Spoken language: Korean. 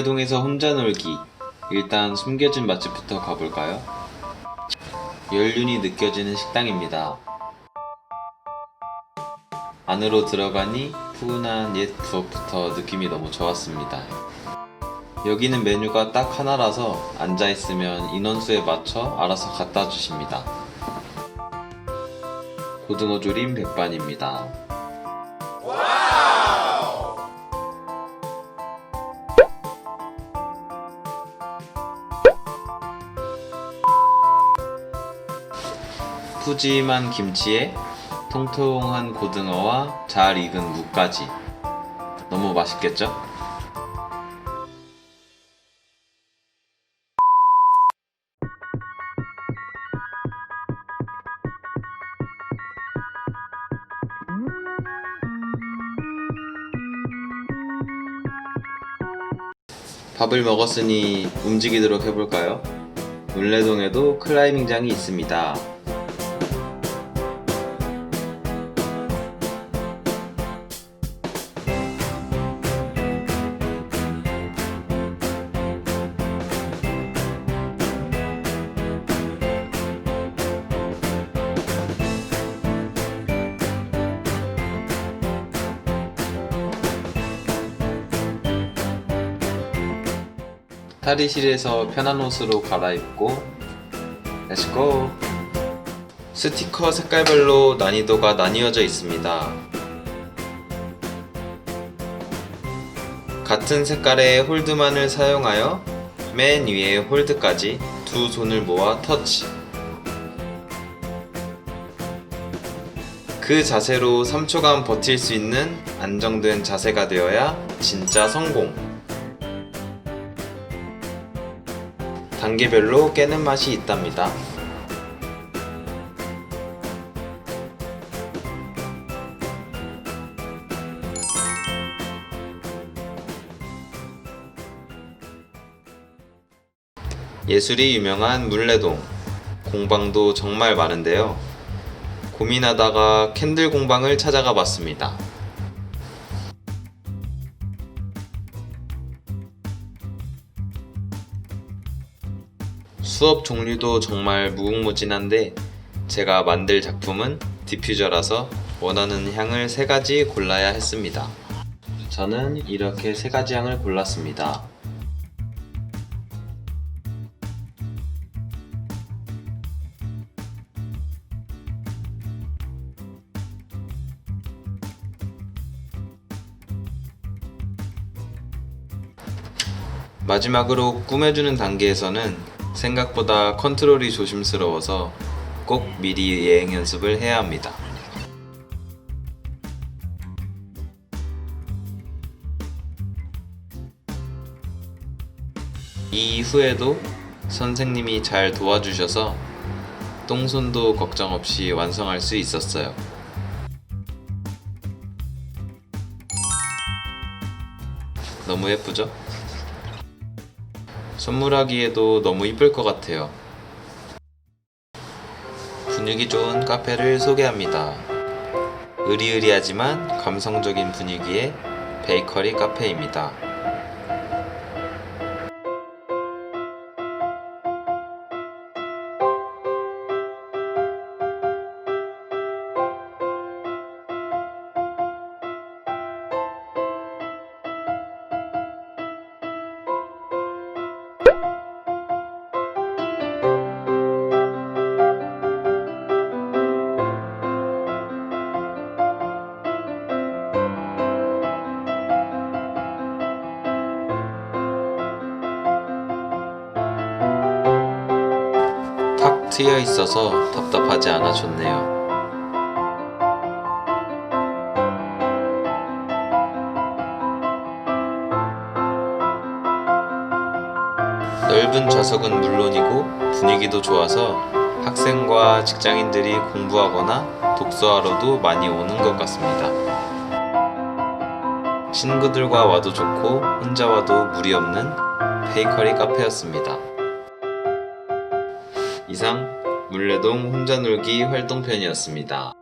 물레동에서 혼자 놀기. 일단 숨겨진 맛집부터 가볼까요? 연륜이 느껴지는 식당입니다. 안으로 들어가니 푸근한 옛 부엌부터 느낌이 너무 좋았습니다. 여기는 메뉴가 딱 하나라서 앉아있으면 인원수에 맞춰 알아서 갖다 주십니다. 고등어 조림 백반입니다. 푸짐한 김치에 통통한 고등어와 잘 익은 무까지 너무 맛있겠죠? 밥을 먹었으니 움직이도록 해볼까요? 물레동에도 클라이밍장이 있습니다. 탈의실에서 편한 옷으로 갈아입고 렛츠고 스티커 색깔별로 난이도가 나뉘어져 있습니다. 같은 색깔의 홀드만을 사용하여 맨 위에 홀드까지 두 손을 모아 터치. 그 자세로 3초간 버틸 수 있는 안정된 자세가 되어야 진짜 성공 단계별로 깨는 맛이 있답니다. 예술이 유명한 물레동. 공방도 정말 많은데요. 고민하다가 캔들 공방을 찾아가 봤습니다. 수업 종류도 정말 무궁무진한데 제가 만들 작품은 디퓨저라서 원하는 향을 세 가지 골라야 했습니다. 저는 이렇게 세 가지 향을 골랐습니다. 마지막으로 꾸며주는 단계에서는 생각보다 컨트롤이 조심스러워서 꼭 미리 예행 연습을 해야 합니다. 이후에도 선생님이 잘 도와주셔서 똥손도 걱정 없이 완성할 수 있었어요. 너무 예쁘죠? 선물하기에도 너무 이쁠 것 같아요. 분위기 좋은 카페를 소개합니다. 으리으리하지만 감성적인 분위기의 베이커리 카페입니다. 트여 있어서 답답하지 않아 좋네요. 넓은 좌석은 물론이고 분위기도 좋아서 학생과 직장인들이 공부하거나 독서하러도 많이 오는 것 같습니다. 친구들과 와도 좋고 혼자 와도 무리 없는 베이커리 카페였습니다. 이상 물레동 혼자 놀기 활동편이었습니다.